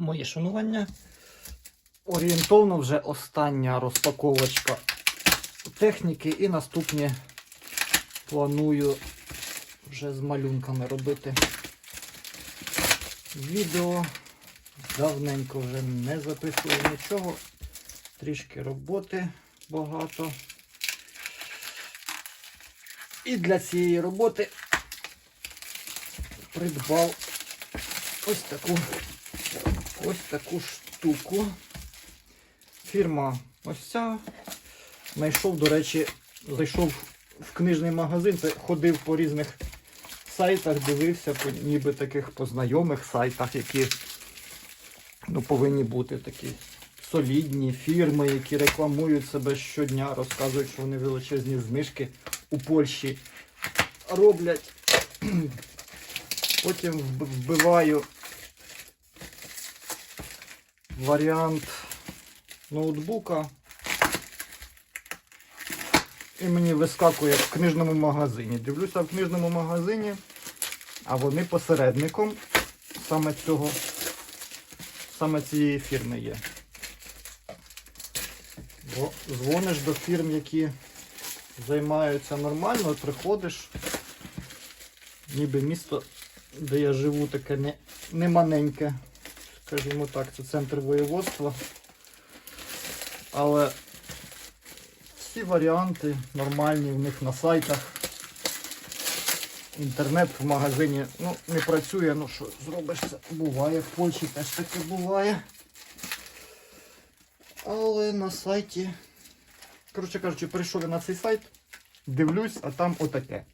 Моє шанування. Орієнтовно вже остання розпаковочка техніки і наступні планую вже з малюнками робити відео. Давненько вже не записував нічого. Трішки роботи багато. І для цієї роботи придбав ось таку ось таку штуку. Фірма ось ця. Знайшов, до речі, зайшов в книжний магазин, ходив по різних сайтах, дивився, по, ніби таких по знайомих сайтах, які ну, повинні бути такі солідні фірми, які рекламують себе щодня, розказують, що вони величезні знижки у Польщі роблять. Потім вбиваю варіант ноутбука. І мені вискакує в книжному магазині. Дивлюся в книжному магазині, а вони посередником саме цього, саме цієї фірми є. Бо дзвониш до фірм, які займаються нормально, приходиш, ніби місто, де я живу, таке не, не маленьке, скажімо так, це центр воєводства. Але всі варіанти нормальні в них на сайтах. Інтернет в магазині ну, не працює, ну що зробиш це буває, в Польщі теж таке буває. Але на сайті. Коротше кажучи, прийшов я на цей сайт, дивлюсь, а там отаке.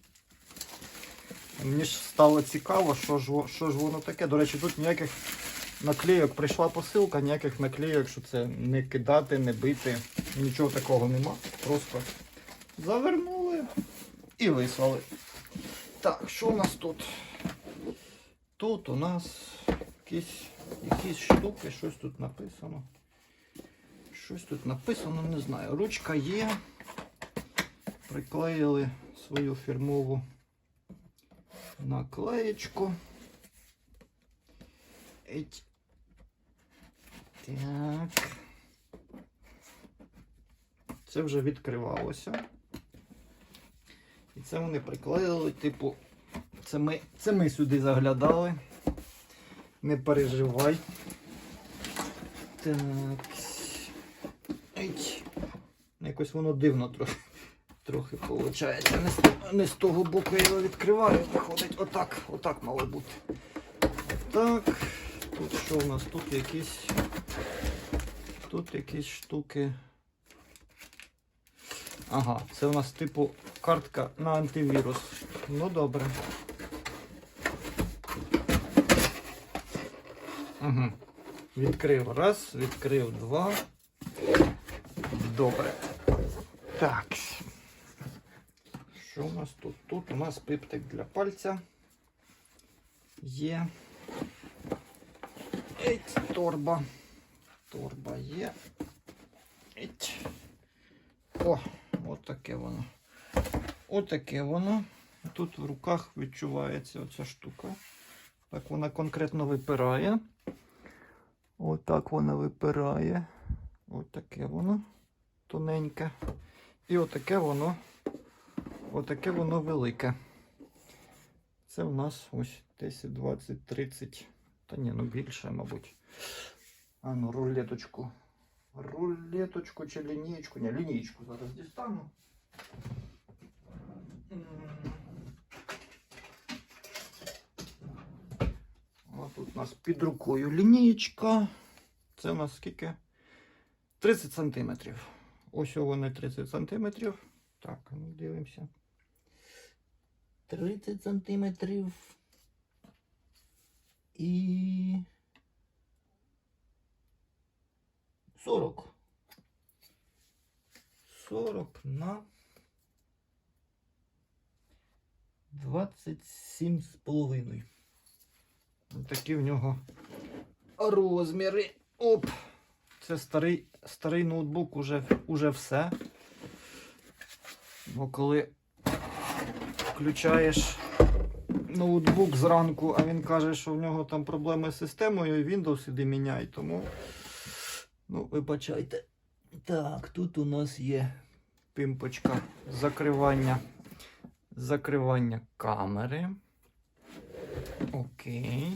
Мені ж стало цікаво, що ж, що ж воно таке. До речі, тут ніяких наклейок прийшла посилка, ніяких наклейок, що це не кидати, не бити. Нічого такого нема. Просто завернули і вислали. Так, що у нас тут? Тут у нас якісь, якісь штуки, щось тут написано. Щось тут написано, не знаю. Ручка є. Приклеїли свою фірмову наклеєчку. Еть. Так. Це вже відкривалося. І це вони приклеїли, типу, це ми, це ми сюди заглядали. Не переживай. Так. Ей. Якось воно дивно трохи. Трохи виходить. Не, не з того боку я його відкриваю, виходить отак, отак мало бути. Так. Тут що у нас? Тут якісь. Тут якісь штуки. Ага, це у нас типу картка на антивірус. Ну добре. Угу. Відкрив раз, відкрив два. Добре. Так. Що у нас тут? Тут у нас пиптик для пальця. Є. Еть, торба. Торба є. О, отаке воно. Отаке воно. Тут в руках відчувається оця штука. Так вона конкретно випирає. Отак вона випирає. Отаке воно тоненьке. І отаке воно. Отаке воно велике. Це в нас ось 10, 20, 30. Та ні, ну більше, мабуть. А ну, рулеточку. Рулеточку чи лінієчку? Ні, лінієчку зараз дістану. М. О, тут у нас під рукою лінієчка. Це у нас скільки? 30 сантиметрів. Ось вони 30 сантиметрів. Так, ну дивимося. 30 сантиметрів. І 40. 40 на 27 з половиною. Такі в нього розміри. Оп! Це старий, старий ноутбук уже, уже все. Бо коли включаєш ноутбук зранку, а він каже, що в нього там проблеми з системою, і Windows іде міняй, тому. Ну, вибачайте. Так, тут у нас є пимпочка закривання. Закривання камери. Окей.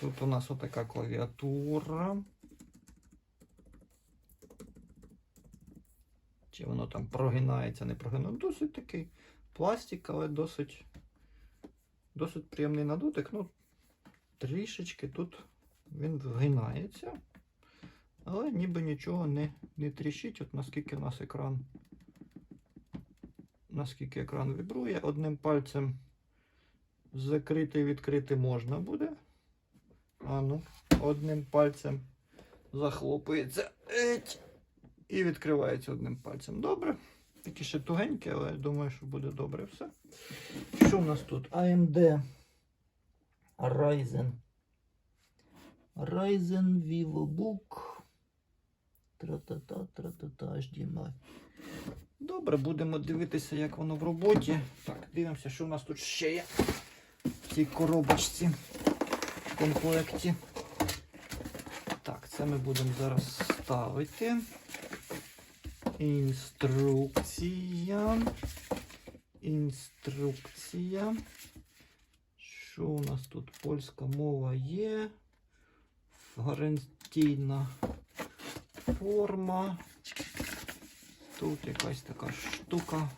Тут у нас отака клавіатура. Чи воно там прогинається, не прогинається. Досить такий пластик, але досить, досить приємний на дотик. Ну, трішечки тут він вгинається. Але ніби нічого не, не тріщить. От наскільки у нас екран. Наскільки екран вібрує, одним пальцем закрити і відкрити можна буде. А ну, одним пальцем захлопується. І відкривається одним пальцем. Добре. Такі ще тугенькі, але думаю, що буде добре все. Що в нас тут? AMD Ryzen. Ryzen VivoBook. Тра-та-та, тра-та-та, HDMI. Добре, будемо дивитися, як воно в роботі. Так, дивимося, що в нас тут ще є в цій коробочці в комплекті. Так, це ми будемо зараз ставити. Інструкція. Інструкція. Що у нас тут? Польська мова є. Гарантійна форма. Тут якась така штука.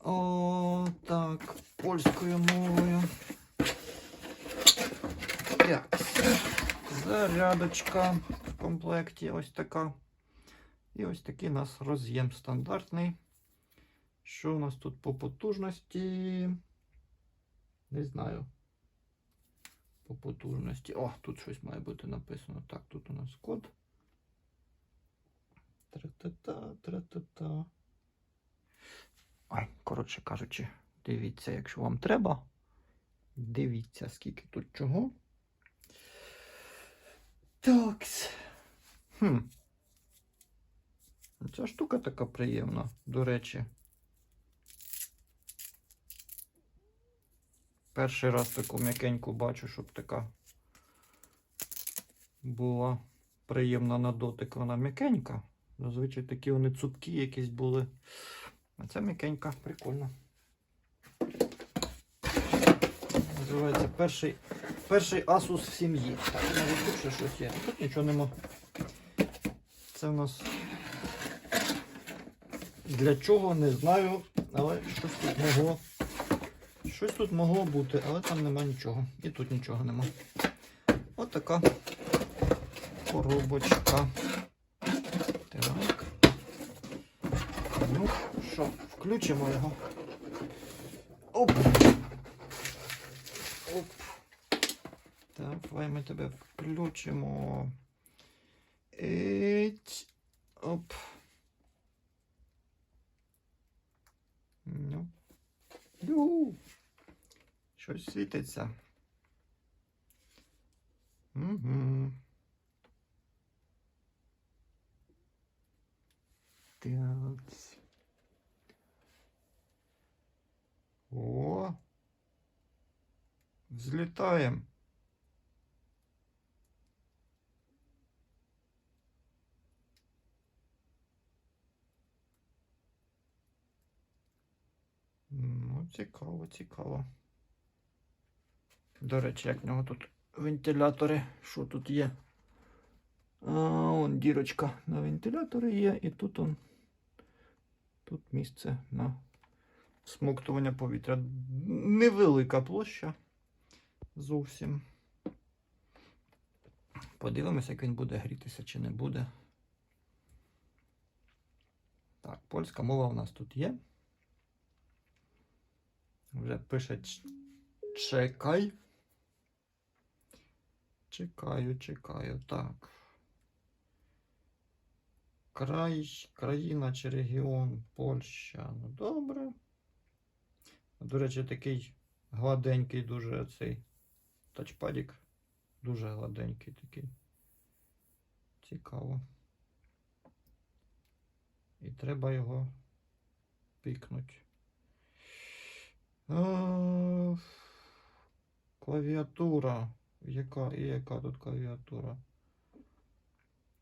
О, так, польською мовою. Так. Зарядочка в комплекті ось така. І ось такий у нас роз'єм стандартний. Що у нас тут по потужності? Не знаю. По потужності. О, тут щось має бути написано. Так, тут у нас код. Тра-та-та, тра-та-та. Ой, коротше кажучи, дивіться, якщо вам треба. Дивіться, скільки тут чого. Так. Хм. Ця штука така приємна, до речі. Перший раз таку м'якеньку бачу, щоб така була приємна на дотик. Вона м'якенька. Зазвичай такі вони цупкі якісь були. А ця м'якенька, прикольно. Називається перший, перший Asus в сім'ї. Так, може тут ще щось є. Тут нічого нема. Це в нас для чого не знаю, але щось тут могло. Щось тут могло бути, але там нема нічого. І тут нічого нема. От така коробочка. Так. Ну, що, включимо його. Оп. Оп. Давай ми тебе включимо. Еть. Оп. Ну. Ю. Щось світиться. Угу. Так. О. Взлетаем. Ну, цікаво, цікаво. До речі, як в нього тут вентилятори, що тут є? А, он дірочка на вентилятори є, і тут он. Тут місце на смоктування повітря. Невелика площа зовсім. Подивимося, як він буде грітися чи не буде. Так, польська мова у нас тут є. Вже пише чекай. Чекаю, чекаю. Так. Край, країна чи регіон Польща. Ну добре. До речі, такий гладенький дуже цей тачпадік. Дуже гладенький такий. Цікаво. І треба його пікнути. Клавіатура. Яка, яка тут клавіатура?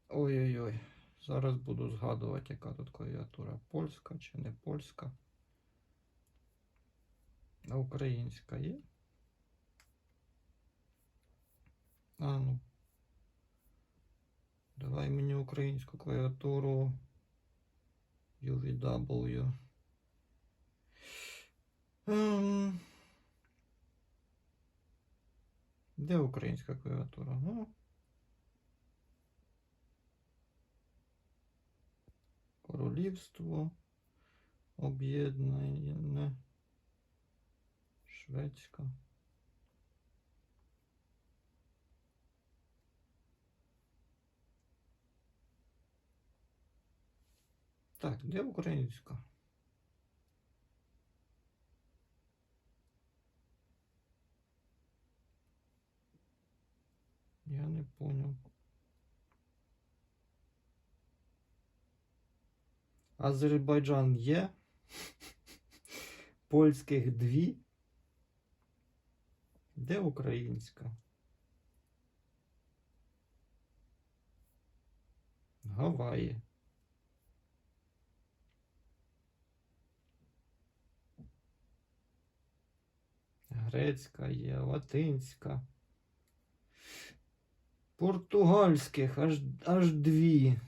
Ой-ой-ой. Зараз буду згадувати, яка тут клавіатура. Польська чи не польська. А українська є? А ну. Давай мені українську клавіатуру. UVW. Ем... Де українська клавіатура? Ну. Королівство об'єднане. Шведська. Так, де українська? Я не понял. Азербайджан є. Польських дві. Де українська? Гаваї. Грецька є, латинська. Португальських аж, аж дві.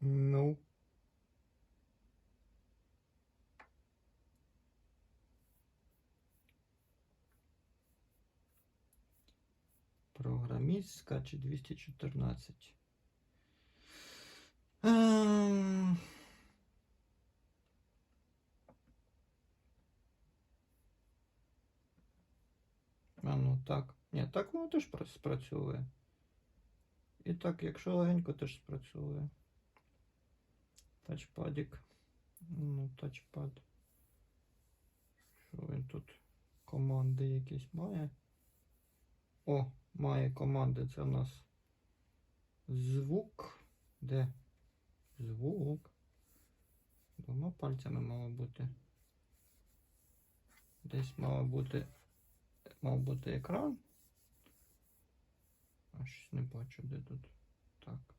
Ну. Програмістська чи 214? Ем... А ну так. Ні, так воно теж пра- спрацьовує. І так, якщо легенько, теж спрацьовує. Тачпадік. Ну, тачпад. Що він тут? Команди якісь має? О, має команди. Це в нас звук. Де? Звук. Двома пальцями мало бути. Десь мало бути. Мав бути екран. А щось не бачу, де тут. Так.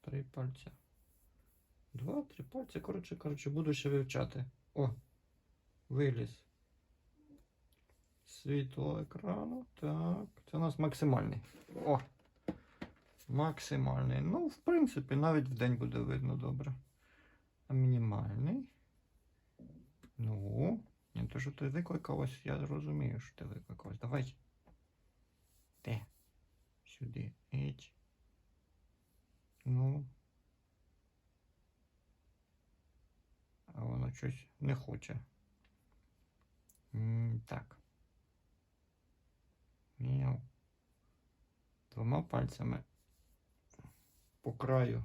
Три пальця. Два, три пальці. Коротше, коротше, буду ще вивчати. О! Виліз. Світло екрану. Так. Це у нас максимальний. О! Максимальний. Ну, в принципі, навіть в день буде видно добре. А мінімальний. Ну. Ні, то що ти викликалась, я розумію, що ти викликалась. Давай. Де? Сюди. Іть. Ну. А воно щось не хоче. М, так. Мяу. Двома пальцями по краю